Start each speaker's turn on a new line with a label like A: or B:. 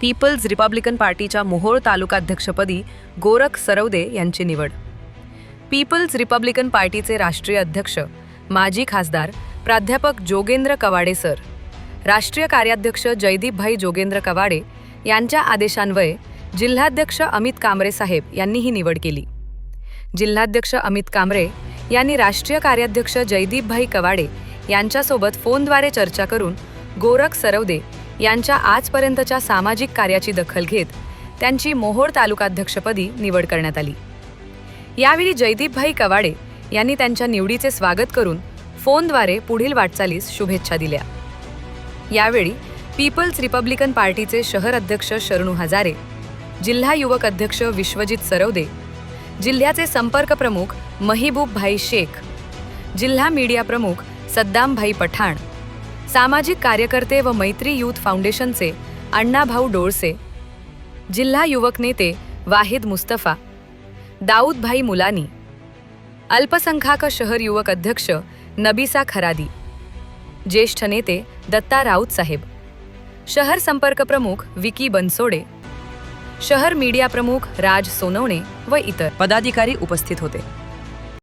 A: People's Republican पार्टीच्या मोहोळ तालुकाध्यक्षपदी गोरख सरवदे यांची निवड. पीपल्स रिपब्लिकन पार्टीचे राष्ट्रीय अध्यक्ष माजी खासदार प्राध्यापक जोगेंद्र कवाडे सर राष्ट्रीय कार्याध्यक्ष जयदीपभाई जोगेंद्र कवाडे यांच्या आदेशान्वये जिल्हाध्यक्ष अमित कांबरे साहेब यांनी ही निवड केली. जिल्हाध्यक्ष अमित कांबरे यांनी राष्ट्रीय कार्याध्यक्ष जयदीपभाई कवाडे यांच्यासोबत फोनद्वारे चर्चा करून गोरख सरवदे यांच्या आजपर्यंतच्या सामाजिक कार्याची दखल घेत त्यांची मोहोळ तालुकाध्यक्षपदी निवड करण्यात आली. यावेळी जयदीपभाई कवाडे यांनी त्यांच्या निवडीचे स्वागत करून फोनद्वारे पुढील वाटचालीस शुभेच्छा दिल्या. यावेळी पीपल्स रिपब्लिकन पार्टीचे शहर अध्यक्ष शरणू हजारे जिल्हा युवक अध्यक्ष विश्वजित सरवदे जिल्ह्याचे संपर्क प्रमुख महिबूब भाई शेख जिल्हा मीडिया प्रमुख सद्दामभाई पठाण सामाजिक कार्यकर्ते व मैत्री यूथ फाउंडेशनचे अण्णाभाऊ डोळसे. जिल्हा युवक नेते वाहिद मुस्तफा. दाऊदभाई मुलानी. अल्पसंख्याक शहर युवक अध्यक्ष नबीसा खरादी. ज्येष्ठ नेते दत्ता राऊत साहेब. शहर संपर्क प्रमुख विकी बनसोडे. शहर मीडिया प्रमुख राज सोनवणे व इतर. पदाधिकारी उपस्थित होते.